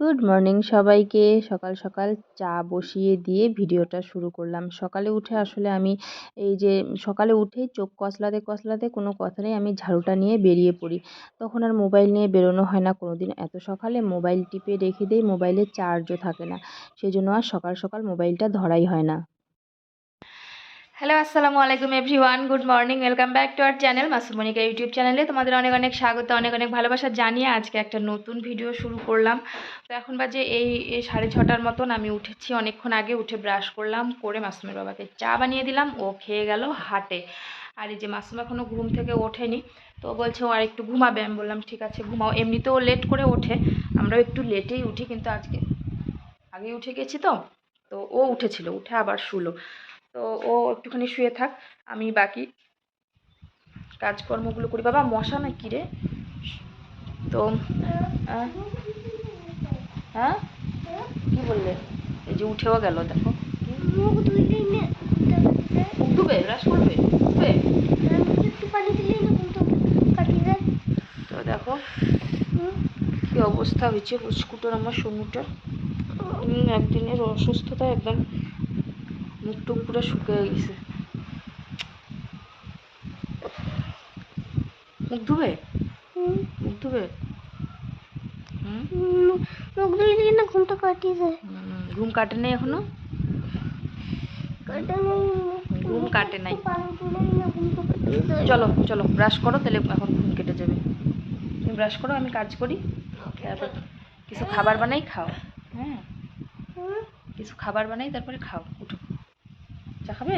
Good morning সবাইকে। সকাল সকাল চা বসিয়ে দিয়ে ভিডিওটা শুরু করলাম। সকালে উঠে আসলে আমি এই যে সকালে উঠে চোখ কসলাতে কসলাতে কোনো কথা নেই, আমি ঝাড়ুটা নিয়ে বেরিয়ে পড়ি। তখন আর মোবাইল নিয়ে বেরোনো হয় না কোনো দিন এত সকালে মোবাইল টিপে রেখে দিই, মোবাইলে চার্জও থাকে না। সেই জন্য আর সকাল সকাল মোবাইলটা ধরাই হয় না। হ্যালো আসসালামু আলাইকুম everyone good morning welcome back to our channel Masumonika YouTube চ্যানেলে তোমাদের অনেক অনেক স্বাগত, অনেক অনেক ভালোবাসা জানিয়ে আজকে একটা নতুন ভিডিও শুরু করলাম। তো এখন বাজে এই সাড়ে ছটার মতন আমি উঠেছি। অনেকক্ষণ আগে উঠে ব্রাশ করলাম, করে মাসুমের বাবাকে চা বানিয়ে দিলাম। ও খেয়ে গেল হাটে। আর এই যে মাসুম এখনও ঘুম থেকে ওঠেনি। তো বলছে, ও আর একটু ঘুমাবে। আমি বললাম, ঠিক আছে, ঘুমাও। এমনিতেও লেট করে ওঠে। আমরাও একটু লেটেই উঠি, কিন্তু আজকে, আগে উঠে গেছি তো। তো ও উঠেছিল, উঠে আবার শুলো। তো ও একটুখানি শুয়ে থাক, আমি বাকি কাজকর্মগুলো করি। বাবা, মশা না কি রে? তো হ্যাঁ কি বললে? এই যে উঠেও গেল, দেখো। ধুবে ব্রাশ করবে ধুবে তো দেখো, কি অবস্থা হয়েছে স্কুটার আমার সোনুটার একদিনের অসুস্থতা একদম। মুখ টুক পুরো শুকিয়ে গেছে। মুখ ধুবে? মুখ ধুবে? হুম। ঘুমটা কাটিয়ে যায়। ঘুম কাটে নাই এখনও? ঘুম কাটে নাই। চলো চলো ব্রাশ করো তাহলে এখন ঘুম কেটে যাবে। তুমি ব্রাশ করো আমি কাজ করি। তারপর কিছু খাবার বানাই খাও। হ্যাঁ। কিছু খাবার বানাই তারপরে খাও। উঠো। চা খাবে?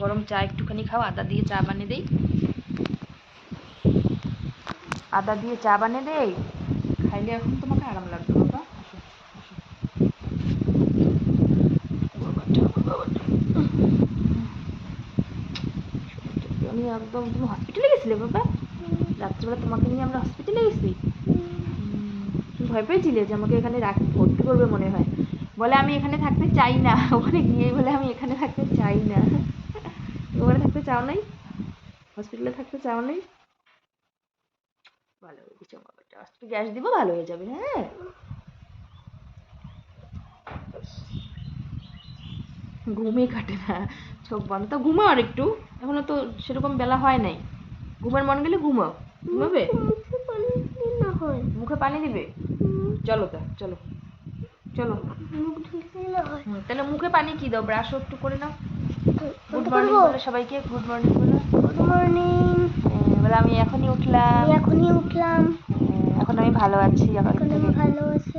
গরম চা একটুখানি খাও, আদা দিয়ে চা বানিয়ে দেই। আদা দিয়ে চা বানিয়ে দেই। খাইলে এখন তোমাকে আরাম লাগবে, বাবা। আমি একদম, তুমি হসপিটালে গেছিলে, বাবা? রাত্রিবেলা তোমাকে নিয়ে আমরা হসপিটালে গেছি? ভয় পেয়েছিলে যে আমাকে এখানে রাখ ভর্তি করবে মনে হয়? বলে আমি এখানে থাকতে চাই না। ওখানে গিয়ে বলে আমি এখানে থাকতে চাই না। ওখানে থাকতে চাও নাই? হসপিটালে থাকতে চাও নাই? ভালো হয়ে গেছে আজকে গ্যাস দিব ভালো হয়ে যাবে হ্যাঁ? ঘুমই কাটে না। চোখ বন্ধ। তো ঘুমাও আর একটু। এখনও তো সেরকম বেলা হয় নাই। ঘুমের মন গেলে ঘুমাও। ঘুমাবে? না হয়। মুখে পানি দিবে? চলো তা চলো। চলো। তাহলে মুখে পানি কি দাও? ব্রাশ একটু করে নাও। Good morning? বলে সবাইকে গুড মর্নিং বলো। গুড মর্নিং হ্যাঁ, বলে আমি এখনই উঠলাম। আমি এখনই উঠলাম। হ্যাঁ, এখন আমি ভালো আছি এখন ভালো আছি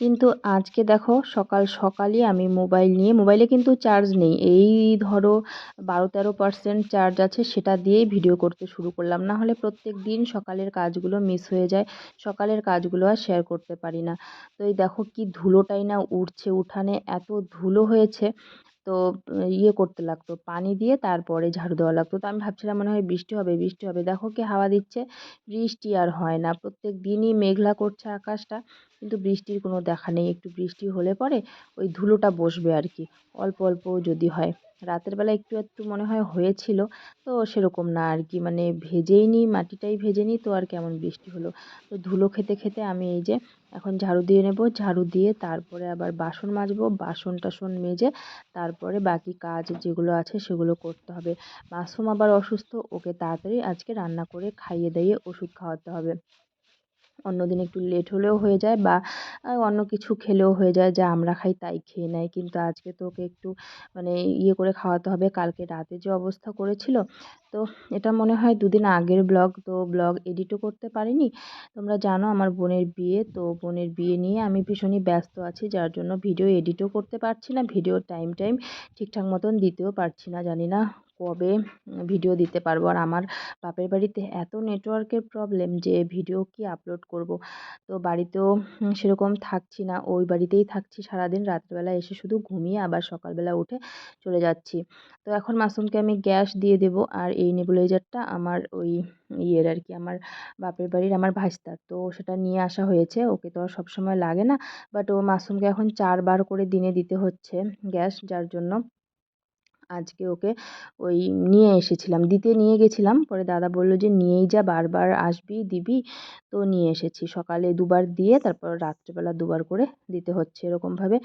কিন্তু আজকে দেখো সকাল সকালই আমি মোবাইল নিয়ে, মোবাইলে কিন্তু চার্জ নেই। এই ধরো বারো তেরো পার্সেন্ট চার্জ আছে, সেটা দিয়েই ভিডিও করতে শুরু করলাম। না হলে প্রত্যেক দিন সকালের কাজগুলো মিস হয়ে যায়, সকালের কাজগুলো আর শেয়ার করতে পারি না। তো এই দেখো কি ধুলোটাই না উঠছে উঠানে এত ধুলো হয়েছে। তো ইয়ে করতে লাগতো। পানি দিয়ে তারপরে ঝাড়ু দেওয়া লাগতো। তো আমি ভাবছিলাম মনে হয় বৃষ্টি হবে বৃষ্টি হবে। দেখো কি হাওয়া দিচ্ছে। বৃষ্টি আর হয় না। প্রত্যেক দিনই মেঘলা করছে আকাশটা। কিন্তু বৃষ্টির কোনো দেখা নেই। একটু বৃষ্টি হলে পরে ওই ধুলোটা বসবে আর কি। অল্প অল্প যদি হয়। রাতের বেলা একটু একটু মনে হয় হয়েছিল। তো সেরকম না আর কি মানে ভেজেই নি, মাটিটাই ভেজে নি, তো আর কেমন বৃষ্টি হলো। তো ধুলো খেতে খেতে আমি এই যে এখন ঝাড়ু দিয়ে নেব। ঝাড়ু দিয়ে তারপরে আবার বাসন মাজবো, বাসন টাসন মেজে তারপরে বাকি কাজ যেগুলো আছে সেগুলো করতে হবে। মাসুম আবার অসুস্থ, ওকে তাড়াতাড়ি আজকে রান্না করে খাইয়ে দাইয়ে ওষুধ খাওয়াতে হবে। অন্য দিন একটু লেট হলেও হয়ে যায় বা অন্য কিছু খেলেও হয়ে যায়, যা আমরা খাই তাই খেয়ে নেয়। কিন্তু আজকে তো ওকে একটু মানে ইয়ে করে খাওয়াতে হবে। কালকে রাতে যে অবস্থা করেছিল, তো এটা মনে হয় দুদিন আগের ব্লগ। তো ব্লগ এডিটও করতে পারিনি। তোমরা জানো আমার বোনের বিয়ে, তো বোনের বিয়ে নিয়ে আমি ভীষণই ব্যস্ত আছি। যার জন্য ভিডিও এডিটও করতে পারছি না ভিডিও টাইম টাইম ঠিকঠাক মতন দিতেও পারছি না, জানি না কবে ভিডিও দিতে পারব? আর আমার বাপের বাড়িতে এত নেটওয়ার্কের প্রবলেম যে ভিডিও কি আপলোড করব? তো বাড়িতেও সেরকম থাকছি না। ওই বাড়িতেই থাকছি সারাদিন। রাত্রিবেলা এসে শুধু ঘুমিয়ে আবার সকালবেলা উঠে চলে যাচ্ছি। তো এখন মাসুমকে আমি গ্যাস দিয়ে দেবো। আর এই নেবুলাইজারটা আমার ওই ইয়ের আর কি, আমার বাপের বাড়ির আমার ভাইস্তার। তো সেটা নিয়ে আসা হয়েছে। ওকে তো আর সবসময় লাগে না। বাট ও মাসুমকে এখন চারবার করে দিনে দিতে হচ্ছে গ্যাস, যার জন্য আজকে ওকে ওই নিয়ে এসেছিলাম। দিতে নিয়ে গেছিলাম। পরে দাদা বলল যে, নিয়েই যা, বারবার আসবি, দিবি, তো নিয়ে এসেছি। সকালে দুবার দিয়ে তারপর রাত্রেবেলা দুবার করে দিতে হচ্ছে এরকমভাবে।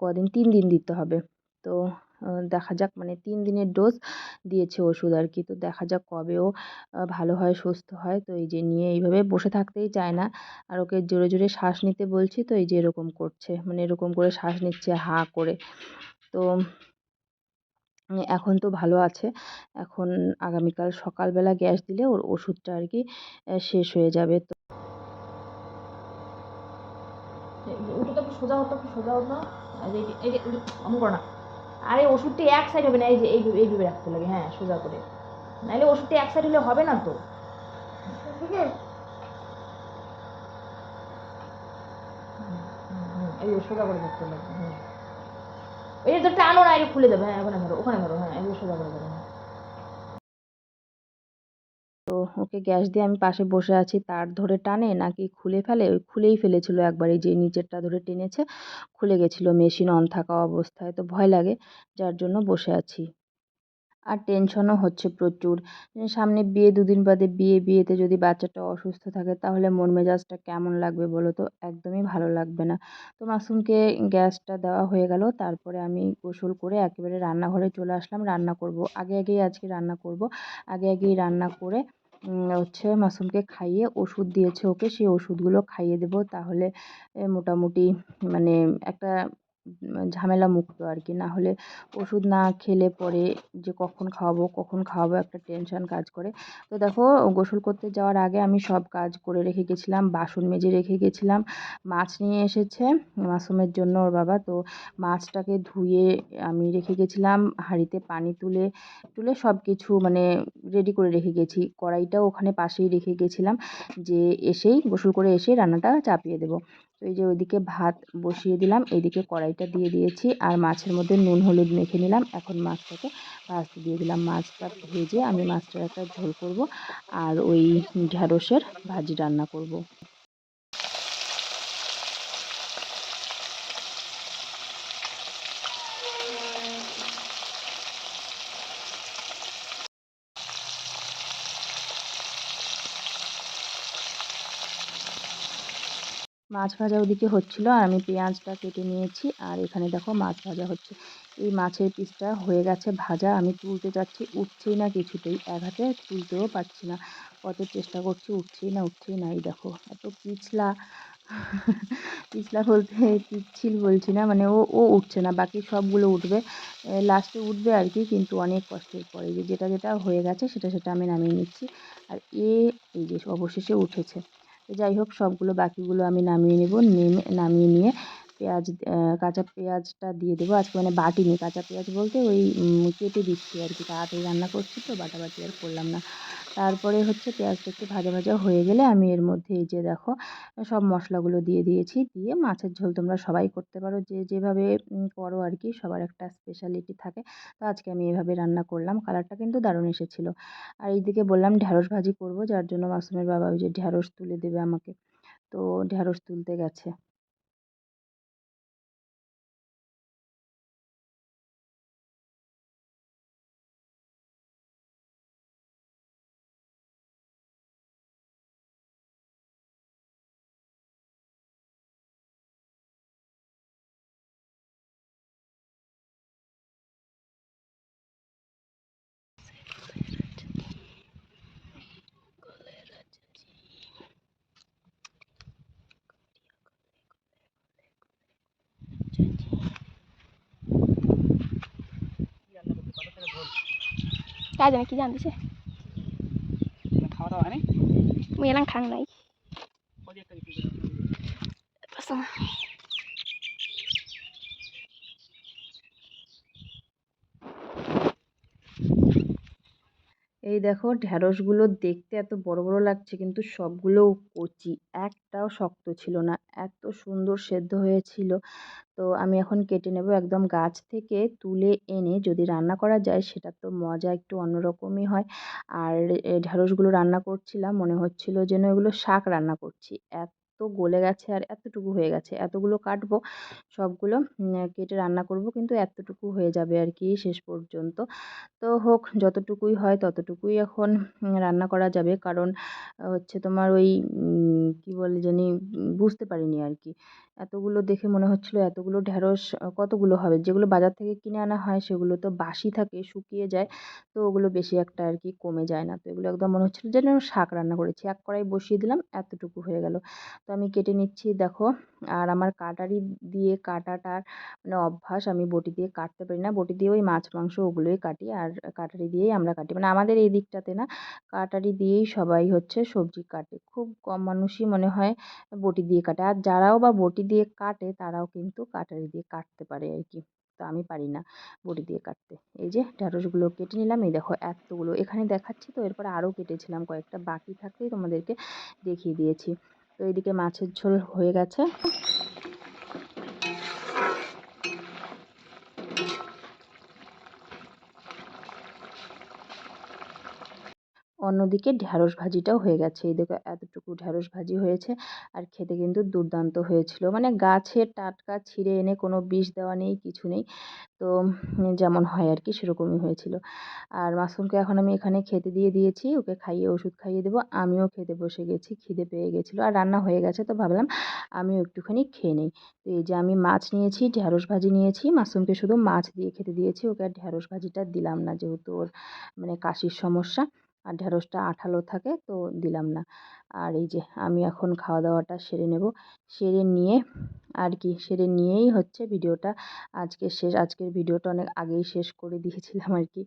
কদিন? তিন দিন দিতে হবে। তো দেখা যাক মানে তিন দিনের ডোজ দিয়েছে ওষুধ আর কি। তো দেখা যাক কবে ও ভালো হয়, সুস্থ হয়। তো এই যে নিয়ে এইভাবে বসে থাকতেই চায় না। আর ওকে জোরে জোরে শ্বাস নিতে বলছি। তো এই যে এরকম করছে। মানে এরকম করে শ্বাস নিচ্ছে হা করে। তো এখন তো ভালো আছে। এখন আগামীকাল সকালবেলা গ্যাস দিলে ওর ওষুধটা আর কি শেষ হয়ে যাবে। তো আরে ওষুধটি এক সাইড হবে না, এই যে, এই এইভাবে রাখতে লাগে হ্যাঁ সোজা করে। নাহলে ওষুধটি এক সাইড হলে হবে না তো? এই সোজা করে ধরতে লাগে হ্যাঁ এই যে টানো না, এটা খুলে দেবে। হ্যাঁ ওখানে ধরো ওখানে ধরো হ্যাঁ এগুলো সোজা করে হ্যাঁ তো ওকে গ্যাস দিয়ে আমি পাশে বসে আছি, তার ধরে টানে নাকি খুলে ফেলে? ওই খুলেই ফেলেছিল একবারে যে নিচেরটা ধরে টেনেছে, খুলে গেছিল, মেশিন অন থাকা অবস্থায়, তো ভয় লাগে, যার জন্য বসে আছি। আর টেনশনও হচ্ছে প্রচুর। সামনে বিয়ে, দুদিন বাদে বিয়ে, বিয়েতে যদি বাচ্চাটা অসুস্থ থাকে তাহলে মন মেজাজটা কেমন লাগবে বলো তো? একদমই ভালো লাগবে না। তো মাসুমকে গ্যাসটা দেওয়া হয়ে গেল, তারপরে আমি গোসল করে একেবারে রান্নাঘরে চলে আসলাম, রান্না করব। আগে আগেই আজকে রান্না করব। আগে আগেই রান্না করে হচ্ছে মাসুমকে খাইয়ে ওষুধ দিয়েছে ওকে, সেই ওষুধগুলো খাইয়ে দেবো। তাহলে মোটামুটি মানে একটা ঝামেলা মুক্ত আর কি না হলে ওষুধ না খেলে পরে যে কখন খাওয়াবো কখন খাওয়াবো একটা টেনশন কাজ করে। তো দেখো, গোসল করতে যাওয়ার আগে আমি সব কাজ করে রেখে গেছিলাম, বাসন মেজে রেখে গেছিলাম। মাছ নিয়ে এসেছে মাসুমের জন্য ওর বাবা। তো মাছটাকে ধুয়ে আমি রেখে গেছিলাম, হাঁড়িতে পানি তুলে তুলে সব কিছু মানে রেডি করে রেখে গেছি। কড়াইটাও ওখানে পাশেই রেখে গেছিলাম যে এসেই গোসল করে এসে রান্নাটা চাপিয়ে দেবো। তো এই যে ওইদিকে ভাত বসিয়ে দিলাম এইদিকে কড়াইটা দিয়ে দিয়েছি আর মাছের মধ্যে নুন, হলুদ মেখে নিলাম। এখন মাছটাকে ভাজতে দিয়ে দিলাম। মাছটা ভেজে আমি মাছটার একটা ঝোল করব আর ওই ঢ্যাঁড়সের ভাজি রান্না করব। মাছ ভাজা ওদিকে হচ্ছিল আর আমি পেঁয়াজটা কেটে নিয়েছি আর এখানে দেখো মাছ ভাজা হচ্ছে। এই মাছের পিসটা হয়ে গেছে ভাজা, আমি তুলতে যাচ্ছি উঠছেই না কিছুতেই, এক হাতে তুলতেও পারছি না। কত চেষ্টা করছি, উঠছেই না উঠছেই না, এই দেখো এত পিছলা। পিছলা বলতে পিচ্ছিল বলছি না মানে ও ও উঠছে না, বাকি সবগুলো উঠবে। লাস্টে উঠবে আর কি, কিন্তু অনেক কষ্টের পরে যে যেটা যেটা হয়ে গেছে সেটা সেটা আমি নামিয়ে নিচ্ছি। আর এ, এই যে অবশেষে উঠেছে। যাই হোক সবগুলো বাকিগুলো আমি নামিয়ে নেব নেমে নামিয়ে নিয়ে পেঁয়াজ কাঁচা পেঁয়াজটা দিয়ে দেবো। আজকে মানে বাটিনি কাঁচা পেঁয়াজ বলতে ওই কেটে দিচ্ছি আর কি। তাড়াতাড়ি রান্না করছি তো, বাটাবাটি আর করলাম না। তারপরে হচ্ছে পেঁয়াজটা একটু ভাজা ভাজা হয়ে গেলে আমি এর মধ্যে এই যে দেখো, সব মশলাগুলো দিয়ে দিয়েছি। দিয়ে মাছের ঝোল তোমরা সবাই করতে পারো। যে যেভাবে করো আর কি, সবার একটা স্পেশালিটি থাকে। তো আজকে আমি এভাবে রান্না করলাম। কালারটা কিন্তু দারুণ এসেছিল। আর এইদিকে বললাম ঢ্যাঁড়স ভাজি করব, যার জন্য মাসুমের বাবা ওই যে ঢ্যাঁড়স তুলে দেবে আমাকে। তো ঢ্যাঁড়স তুলতে গেছে। কাজ জানি কি জানতেছে খাওয়া দাওয়া হয়নি মুই এলাম খাং নাই ওই একটা বিক্রি করে দাও। এই দেখো ঢ্যাঁড়সগুলো দেখতে এত বড় বড় লাগছে কিন্তু সবগুলো কচি। একটাও শক্ত ছিল না, এত সুন্দর সেদ্ধ হয়েছিল। তো আমি এখন কেটে নেব একদম গাছ থেকে তুলে এনে যদি রান্না করা যায় সেটা তো মজা একটু অন্যরকমই হয়। আর ঢ্যাঁড়সগুলো রান্না করছিলাম, মনে হচ্ছিল যেন এগুলো শাক রান্না করছি। এত গলে গেছে আর এতটুকু হয়ে গেছে। এতগুলো কাটবো, সবগুলো কেটে রান্না করব কিন্তু এতটুকু হয়ে যাবে আর কি শেষ পর্যন্ত। তো হোক, যতটুকুই হয় ততটুকুই এখন রান্না করা যাবে। কারণ হচ্ছে তোমার ওই কী বলে জানি বুঝতে পারিনি আর কি। এতগুলো দেখে মনে হচ্ছিল এতগুলো ঢ্যাঁড়স কতগুলো হবে? যেগুলো বাজার থেকে কিনে আনা হয় সেগুলো তো বাসি থাকে, শুকিয়ে যায়, তো ওগুলো বেশি একটা আর কি কমে যায় না। তো এগুলো একদম মনে হচ্ছিল যেন শাক রান্না করেছি। এক কড়াই বসিয়ে দিলাম, এতটুকু হয়ে গেল। তো আমি কেটে নিচ্ছি, দেখো। আর আমার কাটারি দিয়ে কাটাটার মানে অভ্যাস আমি বটি দিয়ে কাটতে পারি না। বটি দিয়ে ওই মাছ, মাংস ওগুলোই কাটি আর কাটারি দিয়েই আমরা কাটি। মানে আমাদের এই দিকটাতে না, কাটারি দিয়েই সবাই হচ্ছে সবজি কাটে। খুব কম মানুষই মনে হয় বটি দিয়ে কাটে। আর যারাও বা বটি দিয়ে কাটে, তারাও কিন্তু কাটারি দিয়ে কাটতে পারে আর কি। তো আমি পারি না বটি দিয়ে কাটতে। এই যে ঢ্যাঁড়সগুলো কেটে নিলাম, এই দেখো এতগুলো। এখানে দেখাচ্ছি তো, এরপরে আরও কেটেছিলাম। কয়েকটা বাকি থাকতেই তোমাদেরকে দেখিয়ে দিয়েছি। তো এদিকে মাছের ঝোল হয়ে গেছে। অন্যদিকে ঢ্যাঁড়স ভাজিটাও হয়ে গেছে। এই দেখো, এতটুকু ঢ্যাঁড়স ভাজি হয়েছে আর খেতে কিন্তু দুর্দান্ত হয়েছিল। মানে গাছের টাটকা ছিঁড়ে এনে কোনো বিষ দেওয়া নেই, কিছু নেই। তো যেমন হয় আর কি, সেরকমই হয়েছিল। আর মাশরুমকে এখন আমি এখানে খেতে দিয়ে দিয়েছি, ওকে খাইয়ে ওষুধ খাইয়ে দেবো। আমিও খেতে বসে গেছি, খিদে পেয়ে গেছিল। আর রান্না হয়ে গেছে তো ভাবলাম আমিও একটুখানি খেয়ে নিই। তো এই যে আমি মাছ নিয়েছি, ঢ্যাঁড়স ভাজি নিয়েছি মাশরুমকে শুধু মাছ দিয়ে খেতে দিয়েছি, ওকে আর ঢ্যাঁড়স ভাজিটা দিলাম না যেহেতু ওর মানে কাশির সমস্যা। আর ঢ্যাঁড়সটা আঠালো থাকে তো দিলাম না। আর এই যে আমি এখন খাওয়া দাওয়াটা সেরে নেব। সেরে নিয়ে আর কি, সেরে নিয়েই হচ্ছে ভিডিওটা আজকে শেষ। আজকের ভিডিওটা অনেক আগেই শেষ করে দিয়েছিলাম আর কি।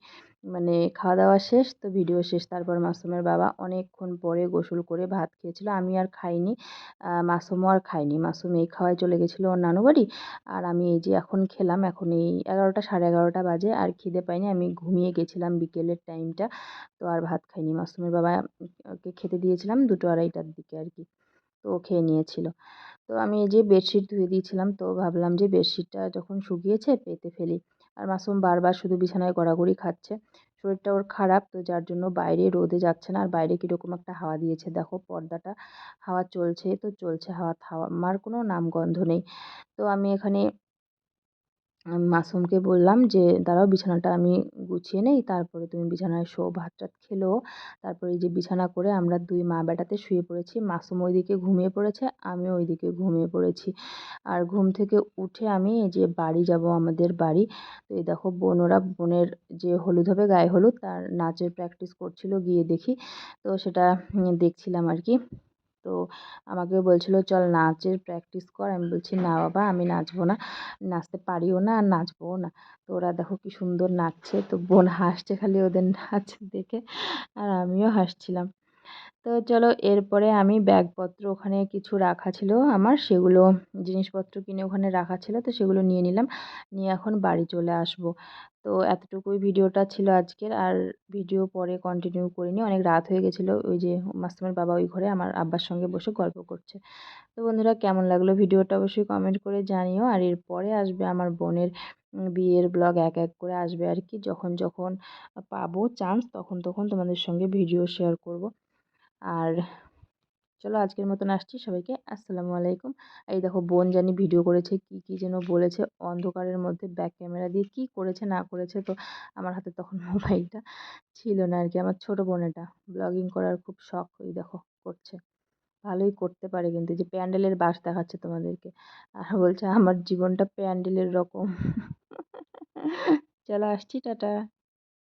মানে খাওয়া দাওয়া শেষ, তো ভিডিও শেষ। তারপর মাসুমের বাবা অনেকক্ষণ পরে গোসল করে ভাত খেয়েছিল। আমি আর খাইনি মাসুমও আর খাইনি। মাসুম এই খাওয়ায় চলে গেছিল ওর নানু বাড়ি। আর আমি এই যে এখন খেলাম, এখন এই এগারোটা, সাড়ে এগারোটা বাজে আর খিদে পাইনি। আমি ঘুমিয়ে গেছিলাম বিকেলের টাইমটা তো আর ভাত খাইনি। মাসুমের বাবাকে খেতে দিয়েছিলাম দুটো আড়াইটার দিকে আর কি তো খেয়ে নিয়েছিল। তো আমি যে বেডশিট ধুয়ে দিয়েছিলাম, তো ভাবলাম যে বেডশিটটা যখন শুকিয়েছে পেতে ফেলি। আর মাসুম বারবার শুধু বিছানায় গড়াগড়ি খাচ্ছে। শরীরটা ওর খারাপ, তো যার জন্য বাইরে রোদে যাচ্ছে না। আর বাইরে কীরকম একটা হাওয়া দিয়েছে, দেখো পর্দাটা হাওয়া চলছে, তো চলছে হাওয়া থামার কোনো নামগন্ধ নেই। তো আমি এখানে মাসুমকে বললাম যে, দাঁড়াও, বিছানাটা আমি গুছিয়ে নেই, তারপরে তুমি বিছানায় শো, ভাত টাত খেলো। তারপরে এই যে বিছানা করে আমরা দুই মা বেটাতে শুয়ে পড়েছি, মাসুম ওইদিকে ঘুমিয়ে পড়েছে আমি ওইদিকে ঘুমিয়ে পড়েছি। আর ঘুম থেকে উঠে আমি যে বাড়ি যাব, আমাদের বাড়ি, তো এই দেখো বোন ওরা বোনের যে হলুদ হবে গায়ে হলুদ, তার নাচের প্র্যাকটিস করছিল, গিয়ে দেখি, তো সেটা দেখছিলাম আর কি। তো আমাকে বলছিল, চল নাচের প্র্যাকটিস কর। আমি বলছি, না বাবা, আমি নাচবো না, নাচতে পারিও না আর নাচবোও না। তো ওরা দেখো কি সুন্দর নাচছে, তো বোন হাসছে খালি ওদের নাচ দেখে, আর আমিও হাসছিলাম। তো চলো এরপরে আমি ব্যাগপত্র ওখানে কিছু রাখা ছিল আমার, সেগুলো জিনিসপত্র কিনে ওখানে রাখা ছিল, তো সেগুলো নিয়ে নিলাম। নিয়ে এখন বাড়ি চলে আসব। তো এতটুকুই ভিডিওটা ছিল আজকের। আর ভিডিও পরে কন্টিনিউ করিনি, অনেক রাত হয়ে গেছিল। ওই যে মাস্তামের বাবা ওই ঘরে, আমার আব্বার সঙ্গে বসে গল্প করছে। তো বন্ধুরা, কেমন লাগল ভিডিওটা অবশ্যই কমেন্ট করে জানিও। আর এরপরে আসবে আমার বোনের বিয়ের ব্লগ এক এক করে আসবে আর কি। যখন যখন পাবো চান্স তখন তখন তোমাদের সঙ্গে ভিডিও শেয়ার করব। আর চলো আজকের মতন আসছি সবাইকে। আসসালামু আলাইকুম। এই দেখো বোন জানি ভিডিও করেছে, কি কি যেন বলেছে, অন্ধকারের মধ্যে ব্যাক ক্যামেরা দিয়ে কি করেছে, না করেছে, তো আমার হাতে তখন মোবাইলটা ছিল না আর কি আমার ছোটো বোন এটা ব্লগিং করার খুব শখ ওই দেখো করছে। ভালোই করতে পারে কিন্তু যে প্যান্ডেলের বাস দেখাচ্ছে তোমাদেরকে। আর বলছে, আমার জীবনটা প্যান্ডেলের রকম। চলো আসছি, টাটা।